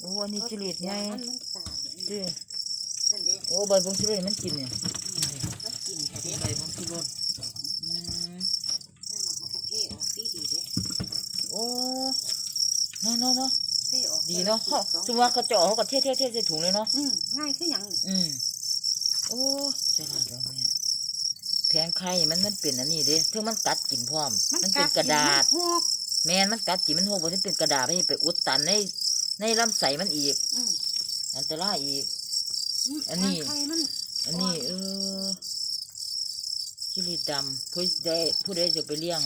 โอ้อันนี้จิริตไงมันมันตายดินั่นเด้โอ้ใบพงชิริตมันกินเนี่ยมันกินแท้กิเด้นใบพงชิริตอืมให้มันเอาประเภทออกดีดีเด้โอ้เนาะเนาะเนาะเทออกดีเนาะเขาสองสมมติว่าเขาเจาะเขาก็เทเทเทใส่ถุงเลยเนาะอืมง่ายคือหยังนี่อืมโอ้ใช่แล้วแม่แผงไข่มันมันเป็นอันนี้เด้ถึงมันกัดกินพร้อม มันเป็นกระดาษหกแม่นมันกัดกินมันโหบ่ที่เป็นกระดาษให้ไปอุดตันใน ในลำไส้มันอีก อืมอันตรายอีก มอันนี้ทางไข่มันอันนี้ เออชิลิดำผู้ใดผู้ใดจะไปเลี้ยง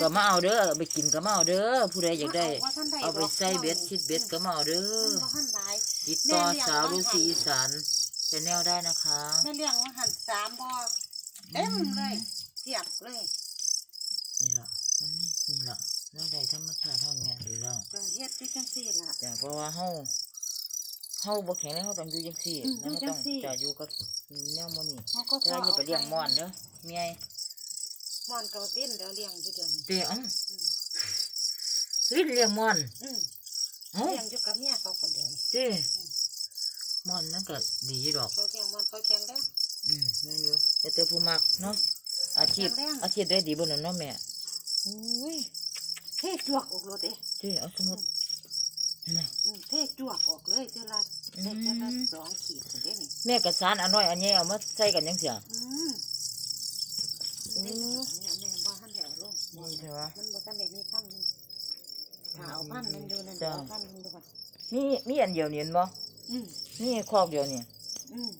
ก็มาเอาเด้อเอาไปกินก็มาเอาเด้อผู้ใดอยากได้ว่ท่นเอาไปใส่เบ็ดชิดเบ็ดก็มาเอาเด้อมันบ่ทันหลาย ติดต่อแม่เลี้ยง สาวว่าลูซีหั่นอีสานชแนลได้นะคะแม่เลี้ยงว่าหันสามบ่อเต็มเลยเทียบเลย นี่ล่ะมันนี่นี่ล่ะรายได้ธรรมช จังซี่ล่ะ จ้ะเพราะว่าเฮาเฮาบ่แข็งแรงเฮาต้องอยู่จังซี่อืมแล้วอยู่เฮาจัต้องงซี่ จะอยู่กับแนวหมื้นี้เขาก็แต่อย่าไปเลี้ยงม่อนเด้อเมียม่อนก็เล่นแล้วเลี้ยงอยู่เดี๋ยวนี้เตะเอ้าลิ้นเลี้ยงม่อนอืมเอ้าเลี้ยงอยู่กับเมียเขาคนเดียวนี่เต้ม่อนนั่นก็ดีอยู่ดอก เขาเลี้ยงม่อนเขาแข็งแรง อืมแม่นอยู่แต่เตอผู้มักเนาะอาชีพแข็งแรง อาชีพได้ดีบ่นั่นเนาะแม่โอ้ยเทจวกออกเลยเด้เต้เอาสมุดนั่ นน่ะอืมเทจวกออกเลยเท่าละอืมเท่าละสองขีดคนเด้นี่แม่กระสานอันน้อยอันใหญ่เอามาใส่กันจังเสียอืมอืมเนี่ยแม่บ่ทันได้เอาลงนี่เถอะวะมันบ่ทันได้มีพันธุ์มันถ้าเอาพันธุ์มันอยู่นั่นจ้ะเอาพันธุ์มันดูก่อนมีมีอันเดียวนี่เห็นบ่อืมมีคอกเดียวนี่อืม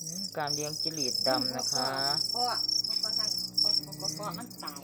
อืมการเลี้ยงจิลีดดำนะคะ เพราะว่าเพราะว่าเพราะว่ามันตาย